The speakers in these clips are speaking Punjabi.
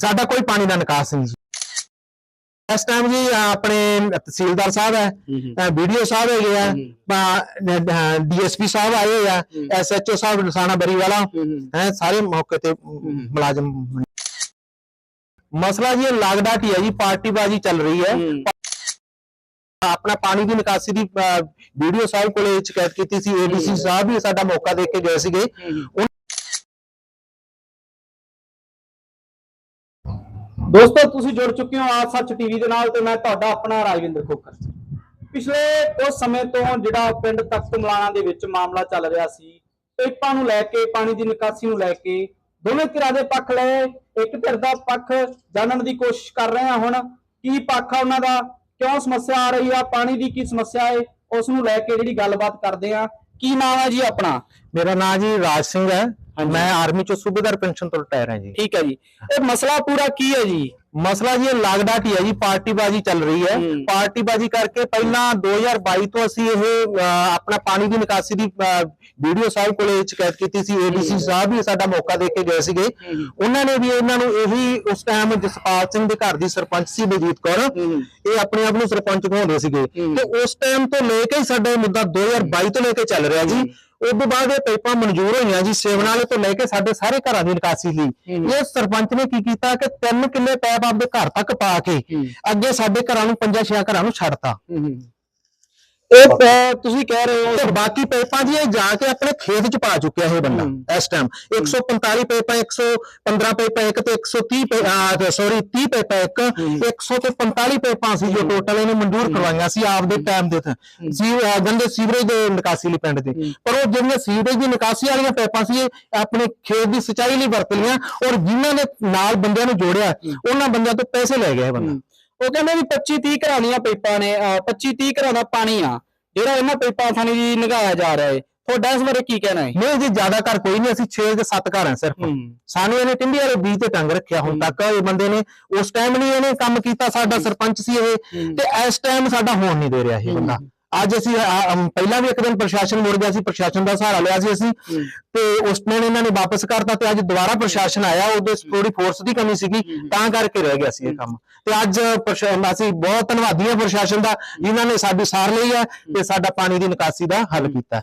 ਸਾਡਾ ਕੋਈ ਪਾਣੀ ਦਾ ਨਿਕਾਸ ਨਹੀਂ ਇਸ ਟਾਈਮ ਜੀ ਆਪਣੇ ਤਹਿਸੀਲਦਾਰ ਸਾਹਿਬ ਹੈ ਵੀਡੀਓ ਸਾਹਿਬ ਹੈਗੇ ਆ ਡੀਐਸਪੀ ਸਾਹਿਬ ਆਏ ਹੋਏ ਆ ਐਸਐਚਓ ਸਾਹਿਬ ਰਸਾਣਾ ਬਰੀਵਾਲਾ ਹੈ ਸਾਰੇ ਮੌਕੇ ਤੇ ਮੁਲਾਜ਼ਮ ਮਸਲਾ ਜੀ ਇਹ ਲਾਗਡਾਟ ਹੀ ਜੀ ਪਾਰਟੀਬਾਜ਼ੀ ਚੱਲ ਰਹੀ ਹੈ। ਆਪਣਾ ਪਾਣੀ ਦੀ ਨਿਕਾਸੀ ਦੀ ਵੀਡੀਓ ਸਾਹਿਬ ਕੋਲੇ ਸ਼ਿਕਾਇਤ ਕੀਤੀ ਸੀ ਏਡੀਸੀ ਸਾਹਿਬ ਵੀ ਸਾਡਾ ਮੌਕਾ ਦੇ ਕੇ ਗਏ ਸੀਗੇ। ਦੋਸਤੋ, ਤੁਸੀਂ ਜੁੜ ਚੁੱਕੇ ਹੋ ਆ ਸੱਚ ਟੀਵੀ ਦੇ ਨਾਲ ਤੇ ਮੈਂ ਤੁਹਾਡਾ ਆਪਣਾ ਰਾਜਵਿੰਦਰ ਖੋਖਰ। ਪਿਛਲੇ ਕੁਝ ਸਮੇਂ ਤੋਂ ਜਿਹੜਾ ਪਿੰਡ ਤਖਤ ਮਲਾਣਾ ਦੇ ਵਿੱਚ ਮਾਮਲਾ ਚੱਲ ਰਿਹਾ ਸੀ ਪਾਈਪਾਂ ਨੂੰ ਲੈ ਕੇ, ਪਾਣੀ ਦੀ ਨਿਕਾਸੀ ਨੂੰ ਲੈ ਕੇ, ਦੋਵੇਂ ਧਿਰਾਂ ਦੇ ਪੱਖ ਲਏ, ਇੱਕ ਧਿਰ ਦਾ ਪੱਖ ਜਾਣਨ ਦੀ ਕੋਸ਼ਿਸ਼ ਕਰ ਰਹੇ ਹਾਂ ਹੁਣ, ਕੀ ਪੱਖ ਆ ਉਹਨਾਂ ਦਾ, ਕਿਉਂ ਸਮੱਸਿਆ ਆ ਰਹੀ ਆ, ਪਾਣੀ ਦੀ ਕੀ ਸਮੱਸਿਆ ਹੈ ਉਸ ਨੂੰ ਲੈ ਕੇ ਜਿਹੜੀ ਗੱਲਬਾਤ ਕਰਦੇ ਆ ਕੀ ਨਾਮ ਹੈ ਜੀ ਆਪਣਾ? ਮੇਰਾ ਨਾਮ ਜੀ ਰਾਜ ਸਿੰਘ ਹੈ ਮੈਂ ਆਰਮੀ ਚੋਂ ਸੂਬੇਦਾਰ ਪੈਨਸ਼ਨ ਤੋਂ ਰਿਟਾਇਰ ਹਾਂ ਜੀ। ਠੀਕ ਹੈ ਜੀ। ਇਹ ਮਸਲਾ ਪੂਰਾ ਕੀ ਹੈ ਜੀ? ਮਸਲਾ ਜੀ ਇਹ ਲਾਗਡਾਟ ਹੀ ਹੈ ਜੀ ਪਾਰਟੀਬਾਜ਼ੀ ਚੱਲ ਰਹੀ ਹੈ। ਪਾਰਟੀਬਾਜ਼ੀ ਕਰਕੇ ਪਹਿਲਾਂ 2022 ਤੋਂ ਅਸੀਂ ਇਹ ਆਪਣਾ ਪਾਣੀ ਦੀ ਨਿਕਾਸੀ ਦੀ ਵੀਡੀਓ ਸਾਹਿਬ ਕੋਲੇ ਸ਼ਿਕਾਇਤ ਕੀਤੀ ਸੀ। ਏਡੀਸੀ ਸਾਹਿਬ ਵੀ ਸਾਡਾ ਮੌਕਾ ਦੇ ਕੇ ਗਏ ਸੀਗੇ। ਉਹਨਾਂ ਨੇ ਵੀ ਇਹਨਾਂ ਨੂੰ ਇਹੀ ਉਸ ਟਾਈਮ ਜਸਪਾਲ ਸਿੰਘ ਦੇ ਘਰ ਦੀ ਸਰਪੰਚ ਸੀ ਬਲਜੀਤ ਕੌਰ। ਇਹ ਆਪਣੇ ਆਪ ਨੂੰ ਸਰਪੰਚ ਕਹਾਉਂਦੇ ਸੀਗੇ। ਤੇ ਉਸ ਟਾਈਮ ਤੋਂ ਲੈ ਕੇ ਹੀ ਸਾਡਾ ਇਹ ਮੁੱਦਾ 2022 ਤੋਂ ਲੈ ਕੇ ਚੱਲ ਰਿਹਾ ਜੀ। ਉਸ ਤੋਂ ਬਾਅਦ ਇਹ ਪਾਈਪਾਂ ਮਨਜ਼ੂਰ ਹੋਈਆਂ ਜੀ ਸੇਵਨ ਵਾਲੇ ਤੋਂ ਲੈ ਕੇ ਸਾਡੇ ਸਾਰੇ ਘਰਾਂ ਦੀ ਨਿਕਾਸੀ ਲਈ। ਇਹ ਸਰਪੰਚ ਨੇ ਕੀ ਕੀਤਾ ਕਿ 3 ਕਿੱਲੇ ਪੈਪ ਆਪਦੇ ਘਰ ਤੱਕ ਪਾ ਕੇ। ਅੱਗੇ ਸਾਡੇ ਘਰਾਂ ਨੂੰ ਪੰਜਾਂ ਛੇ ਘਰਾਂ ਨੂੰ ਛੱਡਤਾ ਇਹ ਪ- ਤੁਸੀਂ ਕਹਿ ਰਹੇ ਹੋ ਤੇ ਬਾਕੀ ਪੈਪਾਂ ਜੀ ਇਹ ਜਾ ਕੇ ਆਪਣੇ ਖੇਤ ਚ ਪਾ ਚੁੱਕਿਆ ਇਹ ਬੰਦਾ। ਇਸ ਟਾਈਮ 145 ਪੈਪਾਂ 115 ਪੈਪਾਂ ਇੱਕ ਤੇ 130 ਸੌਰੀ 30 ਪੈਪਾਂ ਇੱਕ 100 ਤੇ 45 ਪੈਪਾਂ ਸੀ ਜੋ ਟੋਟਲ ਇਹਨੇ ਮਨਜ਼ੂਰ ਕਰਵਾਈਆਂ ਸੀ ਆਪਦੇ ਟਾਈਮ ਦੇ ਤੇ ਸੀ ਅਹ ਗੰਦੇ ਸੀਵਰੇਜ ਦੇ ਨਿਕਾਸੀ ਲਈ ਪਿੰਡ ਦੇ। ਪਰ ਉਹ ਜਿਹੜੀਆਂ ਸੀਵਰੇਜ ਦੀ ਨਿਕਾਸੀ ਵਾਲੀਆਂ ਪੈਪਾਂ ਸੀ ਇਹ ਆਪਣੇ ਖੇਤ ਦੀ ਸਿੰਚਾਈ ਲਈ ਵਰਤ ਲਈਆਂ ਔਰ ਜਿਨ੍ਹਾਂ ਨੇ ਨਾਲ ਬੰਦਿਆਂ ਨੂੰ ਜੋੜਿਆ ਉਹਨਾਂ ਬੰਦਿਆਂ ਤੋਂ ਪੈਸੇ ਲੈ ਗਿਆ ਇਹ ਬੰਦਾ। ਉਹ ਕਹਿੰਦੇ ਵੀ 25 30 ਘਰਾਂ ਦੀਆਂ ਪਾਈਪਾਂ ਨੇ 25 30 ਘਰਾਂ ਦਾ ਪਾਣੀ ਆ ਜਿਹੜਾ ਇਹਨਾਂ ਪਾਈਪਾਂ ਥਾਣੀ ਜੀ ਨਿਗਾਇਆ ਜਾ ਰਿਹਾ ਹੈ ਤੁਹਾਡਾ ਇਸ ਬਾਰੇ ਕੀ ਕਹਿਣਾ ਹੈ ਨਹੀਂ ਜੀ ਜ਼ਿਆਦਾ ਘਰ ਕੋਈ ਨਹੀਂ ਅਸੀਂ 6 ਜਾਂ 7 ਘਰ ਹਾਂ ਸਿਰਫ। ਸਾਨੂੰ ਇਹਨੇ ਟਿੰਡੀ ਵਾਲੇ ਬੀਜ ਤੇ ਟੰਗ ਰੱਖਿਆ ਹੁਣ ਤੱਕ ਇਹ ਬੰਦੇ ਨੇ ਉਸ ਟਾਈਮ ਨਹੀਂ ਇਹਨੇ ਕੰਮ ਕੀਤਾ ਸਾਡਾ ਸਰਪੰਚ ਸੀ ਇਹ। ਤੇ ਇਸ ਟਾਈਮ ਸਾਡਾ ਹੋਣ ਨਹੀਂ ਦੇ ਰਿਹਾ ਇਹ ਬੰਦਾ। ਅੱਜ ਅਸੀਂ ਪਹਿਲਾਂ ਵੀ ਇੱਕ ਦਿਨ ਪ੍ਰਸ਼ਾਸਨ ਮੁੜ ਗਿਆ ਸੀ ਪ੍ਰਸ਼ਾਸਨ ਦਾ ਸਹਾਰਾ ਲਿਆ ਸੀ ਅਸੀਂ ਤੇ ਉਸ ਦਿਨ ਇਹਨਾਂ ਨੇ ਵਾਪਸ ਕਰਤਾ ਤੇ ਅੱਜ ਦੁਬਾਰਾ ਪ੍ਰਸ਼ਾਸਨ ਆਇਆ ਉਹਦੇ ਥੋੜੀ ਫੋਰਸ ਦੀ ਕਮੀ ਸੀਗੀ ਤਾਂ ਕਰਕੇ ਰਹਿ ਗਿਆ ਸੀ ਇਹ ਕੰਮ। ਤੇ ਅੱਜ ਅਸੀਂ ਬਹੁਤ ਧੰਨਵਾਦੀ ਹਾਂ ਪ੍ਰਸ਼ਾਸਨ ਦਾ ਜਿਨ੍ਹਾਂ ਨੇ ਸਾਡੀ ਸਾਰ ਲਈ ਹੈ ਤੇ ਸਾਡਾ ਪਾਣੀ ਦੀ ਨਿਕਾਸੀ ਦਾ ਹੱਲ ਕੀਤਾ।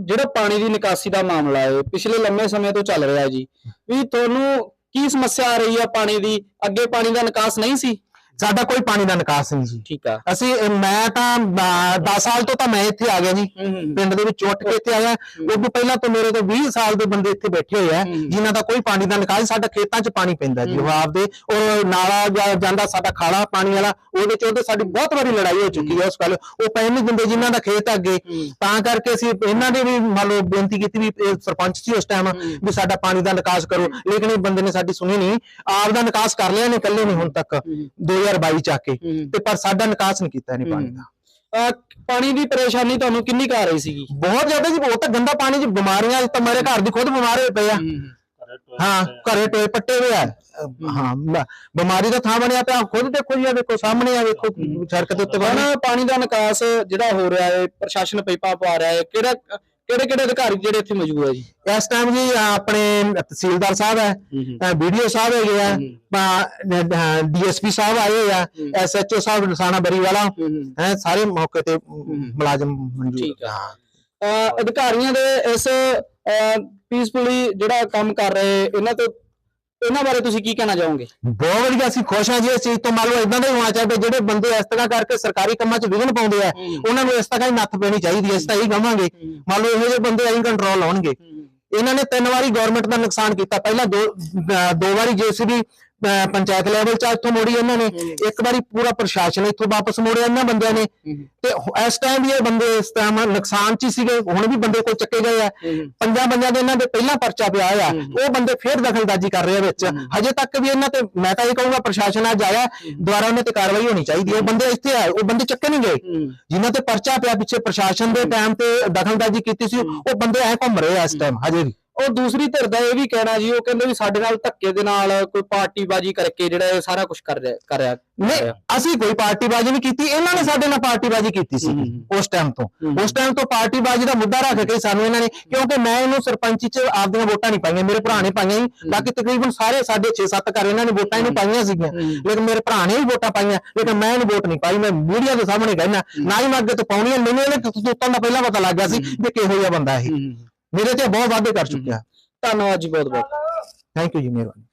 ਜਿਹੜਾ ਪਾਣੀ ਦੀ ਨਿਕਾਸੀ ਦਾ ਮਾਮਲਾ ਹੈ ਪਿਛਲੇ ਲੰਮੇ ਸਮੇਂ ਤੋਂ ਚੱਲ ਰਿਹਾ ਜੀ ਵੀ ਤੁਹਾਨੂੰ ਕੀ ਸਮੱਸਿਆ ਆ ਰਹੀ ਆ ਪਾਣੀ ਦੀ? ਅੱਗੇ ਪਾਣੀ ਦਾ ਨਿਕਾਸ ਨਹੀਂ ਸੀ? ਸਾਡਾ ਕੋਈ ਪਾਣੀ ਦਾ ਨਿਕਾਸ ਨਹੀਂ ਜੀ ਠੀਕ ਆ। ਅਸੀਂ ਮੈਂ ਤਾਂ 10 ਸਾਲ ਤੋਂ ਤਾਂ ਮੈਂ ਇੱਥੇ ਆ ਗਿਆ ਜੀ। ਪਿੰਡ ਦੇ ਵਿੱਚ ਉੱਠ ਕੇ ਇੱਥੇ ਆਇਆ। ਉਹ ਤੋਂ ਪਹਿਲਾਂ ਤੋਂ ਮੇਰੇ ਤੋਂ 20 ਸਾਲ ਦੇ ਬੰਦੇ ਇੱਥੇ ਬੈਠੇ ਹੋਏ ਆ। ਜਿਨ੍ਹਾਂ ਦਾ ਕੋਈ ਪਾਣੀ ਦਾ ਨਿਕਾਸ ਸਾਡਾ ਖੇਤਾਂ 'ਚ ਪਾਣੀ ਪੈਂਦਾ ਜੀ ਉਹ ਆਪਦੇ ਔਰ ਨਾਲਾ ਜਾਂਦਾ ਸਾਡਾ ਖਾਲਾ ਪਾਣੀ ਵਾਲਾ ਉਹਦੇ 'ਚ ਉਹਦੇ ਸਾਡੀ ਬਹੁਤ ਵਾਰੀ ਲੜਾਈ ਹੋ ਚੁੱਕੀ ਹੈ ਉਸ ਗੱਲ। ਉਹ ਪੈਣ ਨਹੀਂ ਦਿੰਦੇ ਜਿਨ੍ਹਾਂ ਦਾ ਖੇਤ ਅੱਗੇ। ਤਾਂ ਕਰਕੇ ਅਸੀਂ ਇਹਨਾਂ ਦੇ ਵੀ ਮੰਨ ਲਓ ਬੇਨਤੀ ਕੀਤੀ ਵੀ ਸਰਪੰਚ ਸੀ ਉਸ ਟਾਈਮ ਵੀ ਸਾਡਾ ਪਾਣੀ ਦਾ ਨਿਕਾਸ ਕਰੋ। ਲੇਕਿਨ ਇਹ ਬੰਦੇ ਨੇ ਸਾਡੀ ਸੁਣੀ ਨਹੀਂ। ਆਪ ਦਾ ਨਿਕਾਸ ਕਰ ਲਿਆ ਨੇ ਇਕੱਲੇ ਨੇ ਹੁਣ ਤੱਕ। 2022 ਚ ਆ ਕੇ। ਤੇ ਪਰ ਸਾਡਾ ਨਿਕਾਸ ਨਹੀਂ ਕੀਤਾ ਇਹਨੇ ਪਾਣੀ ਦਾ। ਪਾਣੀ ਦੀ ਪਰੇਸ਼ਾਨੀ ਤੁਹਾਨੂੰ ਕਿੰਨੀ ਕੁ ਆ ਰਹੀ ਸੀਗੀ? ਬਹੁਤ ਜ਼ਿਆਦਾ ਜੀ ਬਹੁਤ ਗੰਦਾ ਪਾਣੀ ਜੀ ਬਿਮਾਰੀਆਂ ਅੱਜ ਤਾਂ ਮੇਰੇ ਘਰ ਦੀ ਖੁਦ ਬਿਮਾਰ ਹੋਏ ਪਏ ਆ। ਹਾਂ। ਘਰੇ ਟੋਏ ਪੱਟੇ ਹੋਏ ਆ। ਹਾਂ। ਬਿਮਾਰੀ ਦਾ ਥਾਂ ਬਣਿਆ ਪਿਆ ਖੁਦ ਦੇਖੋ ਜੀ ਆ ਵੇਖੋ ਸਾਹਮਣੇ ਆ ਵੇਖੋ ਸੜਕ ਦੇ ਉੱਤੇ ਪਾਣੀ ਦਾ ਨਿਕਾਸ ਜਿਹੜਾ ਹੋ ਰਿਹਾ ਹੈ ਪ੍ਰਸ਼ਾਸਨ ਪਾਈਪਾਂ ਪਾ ਰਿਹਾ ਹੈ ਕਿਹੜਾ ਕਿਹੜੇ ਕਿਹੜੇ ਅਧਿਕਾਰੀ ਜਿਹੜੇ ਇੱਥੇ ਮੌਜੂਦ ਹੈ ਜੀ? ਇਸ ਟਾਈਮ ਜੀ ਆਪਣੇ ਤਹਿਸੀਲਦਾਰ ਸਾਹਿਬ ਹੈ ਵੀਡੀਓ ਸਾਹਿਬ ਹੈਗੇ ਆ ਡੀਐਸਪੀ ਸਾਹਿਬ ਆਏ ਹੋਏ ਆ ਐਸਐਚਓ ਸਾਹਿਬ ਰਸਾਣਾ ਬਰੀਵਾਲਾ ਹੈ ਸਾਰੇ ਮੌਕੇ ਤੇ ਮੁਲਾਜ਼ਮ ਠੀਕ ਆ। ਅਧਿਕਾਰੀਆਂ ਦੇ ਇਸ ਪੀਸਫੁਲੀ ਜਿਹੜਾ ਕੰਮ ਕਰ ਰਹੇ ਇਹਨਾਂ ਤੋਂ ਇਹਨਾਂ ਬਾਰੇ ਤੁਸੀਂ ਕੀ ਕਹਿਣਾ ਚਾਹੋਗੇ? ਬਹੁਤ ਵਧੀਆ ਅਸੀਂ ਖੁਸ਼ ਹਾਂ ਜੀ ਇਸ ਚੀਜ਼ ਤੋਂ। ਮੰਨ ਲਓ ਇਦਾਂ ਦਾ ਹੀ ਹੋਣਾ ਚਾਹੀਦਾ ਜਿਹੜੇ ਬੰਦੇ ਇਸ ਤਰ੍ਹਾਂ ਕਰਕੇ ਸਰਕਾਰੀ ਕੰਮਾਂ 'ਚ ਵਿਘਨ ਪਾਉਂਦੇ ਆ ਉਹਨਾਂ ਨੂੰ ਇਸ ਤਰ੍ਹਾਂ ਹੀ ਨੱਥ ਪੈਣੀ ਚਾਹੀਦੀ ਹੈ ਇਸ ਤਾਂ ਹੀ ਕਵਾਂਗੇ ਮੰਨ ਲਓ ਇਹੋ ਜਿਹੇ ਬੰਦੇ ਆਈ ਕੰਟਰੋਲ ਲਾਉਣਗੇ ਇਹਨਾਂ ਨੇ ਤਿੰਨ ਵਾਰੀ ਗਵਰਨਮੈਂਟ ਦਾ ਨੁਕਸਾਨ ਕੀਤਾ। ਪਹਿਲਾਂ ਦੋ ਦੋ ਵਾਰੀ ਜੇਸੀਬੀ ਪੰਚਾਇਤ ਲੈਵਲ 'ਚ ਇੱਥੋਂ ਮੋੜੀ ਇਹਨਾਂ ਨੇ। ਇੱਕ ਵਾਰੀ ਪੂਰਾ ਪ੍ਰਸ਼ਾਸਨ ਇੱਥੋਂ ਵਾਪਸ ਮੋੜਿਆ ਇਹਨਾਂ ਬੰਦਿਆਂ ਨੇ। ਤੇ ਇਸ ਟਾਈਮ ਵੀ ਇਹ ਬੰਦੇ ਇਸ ਟਾਈਮ ਨੁਕਸਾਨ 'ਚ ਹੀ ਸੀਗੇ ਹੁਣ ਵੀ ਬੰਦੇ ਕੋਲ ਚੱਕੇ ਗਏ ਆ। ਪੰਜਾਂ ਬੰਦਿਆਂ ਦੇ ਇਹਨਾਂ ਦੇ ਪਹਿਲਾਂ ਪਰਚਾ ਪਿਆ ਆ। ਉਹ ਬੰਦੇ ਫੇਰ ਦਖਲਅੰਦਾਜ਼ੀ ਕਰ ਰਹੇ ਆ ਵਿੱਚ। ਹਜੇ ਤੱਕ ਵੀ ਇਹਨਾਂ ਤੇ ਮੈਂ ਤਾਂ ਇਹ ਕਹੂੰਗਾ ਪ੍ਰਸ਼ਾਸਨ ਅੱਜ ਆਇਆ ਦੁਆਰਾ ਉਹਨਾਂ ਤੇ ਕਾਰਵਾਈ ਹੋਣੀ ਚਾਹੀਦੀ ਹੈ। ਉਹ ਬੰਦੇ ਇੱਥੇ ਆਏ ਉਹ ਬੰਦੇ ਚੱਕੇ ਨਹੀਂ ਗਏ। ਜਿਨ੍ਹਾਂ ਤੇ ਪਰਚਾ ਪਿਆ ਪਿੱਛੇ ਪ੍ਰਸ਼ਾਸਨ ਦੇ ਟਾਈਮ ਤੇ ਦਖਲਅੰਦਾਜ਼ੀ ਕੀਤੀ ਸੀ ਉਹ ਬੰਦੇ ਐ ਘੁੰਮ ਰਹੇ ਆ ਇਸ ਟਾਈਮ ਹਜੇ ਵੀ। ਉਹ ਦੂਸਰੀ ਧਿਰ ਦਾ ਇਹ ਵੀ ਕਹਿਣਾ ਜੀ ਉਹ ਕਹਿੰਦੇ ਵੀ ਸਾਡੇ ਨਾਲ ਧੱਕੇ ਦੇ ਨਾਲ ਕੋਈ ਪਾਰਟੀਬਾਜ਼ੀ ਕਰਕੇ ਜਿਹੜਾ ਇਹ ਸਾਰਾ ਕੁਝ ਕਰ ਰਿਹਾ ਕਰ ਰਿਹਾ। ਨਹੀਂ ਅਸੀਂ ਕੋਈ ਪਾਰਟੀਬਾਜ਼ੀ ਨਹੀਂ ਕੀਤੀ ਇਹਨਾਂ ਨੇ ਸਾਡੇ ਨਾਲ ਪਾਰਟੀਬਾਜ਼ੀ ਕੀਤੀ ਸੀ ਹੂੰ। ਉਸ ਟਾਈਮ ਤੋਂ। ਹੂੰ। ਉਸ ਟਾਈਮ ਤੋਂ ਪਾਰਟੀਬਾਜ਼ੀ ਦਾ ਮੁੱਦਾ ਰੱਖ ਕੇ ਸਾਨੂੰ ਇਹਨਾਂ ਨੇ ਕਿਉਂਕਿ ਮੈਂ ਇਹਨੂੰ ਸਰਪੰਚੀ ਚ ਆਪਦੀਆਂ ਵੋਟਾਂ ਨਹੀਂ ਪਾਈਆਂ ਮੇਰੇ ਭਰਾ ਨੇ ਪਾਈਆਂ ਸੀ ਬਾਕੀ ਤਕਰੀਬਨ ਸਾਰੇ ਸਾਡੇ 6-7 ਘਰ ਇਹਨਾਂ ਨੇ ਵੋਟਾਂ ਇਹਨੂੰ ਪਾਈਆਂ ਸੀਗੀਆਂ। ਹੂੰ। ਲੇਕਿਨ ਮੇਰੇ ਭਰਾ ਨੇ ਵੀ ਵੋਟਾਂ ਪਾਈਆਂ ਲੇਕਿਨ ਮੈਂ ਇਹਨੂੰ ਵੋਟ ਨਹੀਂ ਪਾਈ ਮੈਂ ਮੀਡੀਆ ਦੇ ਸਾਹਮਣੇ ਕਹਿਣਾ ਨਾ ਹੀ ਮੈਂ ਅੱਗੇ ਤੋਂ ਪਾਉਣੀ ਹੈ ਮੈਨੂੰ ਇਹਨੇ ਕਰਤੂਤਾਂ ਦਾ ਪਹਿਲਾਂ ਪਤਾ ਲੱਗ ਗਿਆ ਸੀ ਵੀ ਕਿਹੋ ਜਿਹਾ ਬੰਦਾ ਇਹ। ਮੇਰੇ ਤੇ ਬਹੁਤ ਵਾਅਦੇ ਕਰ ਚੁੱਕਿਆ। ਧੰਨਵਾਦ ਜੀ ਬਹੁਤ ਬਹੁਤ। ਥੈਂਕ ਯੂ ਜੀ ਮਿਹਰਬਾਨੀ।